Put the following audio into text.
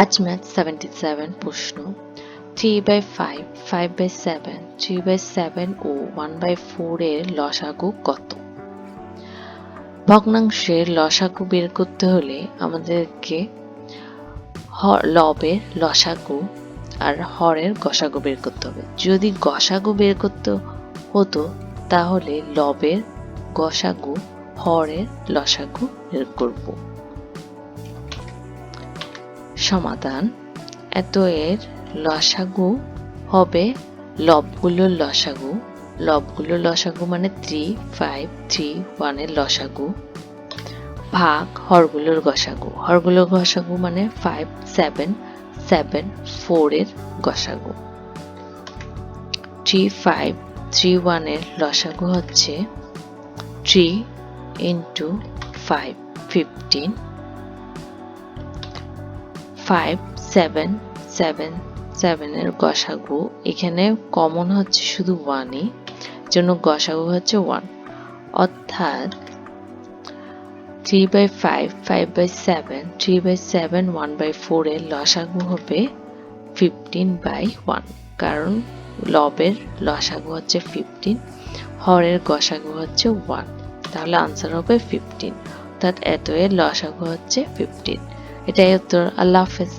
আজ math seventy seven প্রশ্ন three by five five by seven three by seven O one by four এর লসাগু কত? ভগ্নাংশের লসাগু বের করতে হলে আমাদেরকে লবের লসাগু আর হরের গসাগু বের করতে হবে। যদি গসাগু বের করতে হতো, তাহলে লবের গসাগু হরের লসাগু বের করব। সমাধান। এত এর লসাগু হবে লবগুলোর লসাগু। লবগুলোর লসাগু মানে থ্রি ফাইভ থ্রি ওয়ানের লসাগু। ভাগ হরগুলোর গসাগু। হরগুলোর গসাগু মানে ফাইভ সেভেন সেভেন ফোরের গসাগু। থ্রি ফাইভ থ্রি ওয়ানের লসাগু হচ্ছে three into five fifteen five seven seven সেভেনের গসাগু। এখানে কমন হচ্ছে শুধু ওয়ানই জন্য গসাগু হচ্ছে ওয়ান অর্থাৎ three by five five by seven three by seven one by four এর লসাগু হবে ফিফটিন বাই ওয়ান কারণ লবের লসাগু হচ্ছে ফিফটিন হরের গসাগু হচ্ছে ওয়ান তাহলে আনসার হবে ফিফটিন অর্থাৎ এত এর লসাগু হচ্ছে ফিফটিন এটাই উত্তর। আল্লাহ হাফেজ।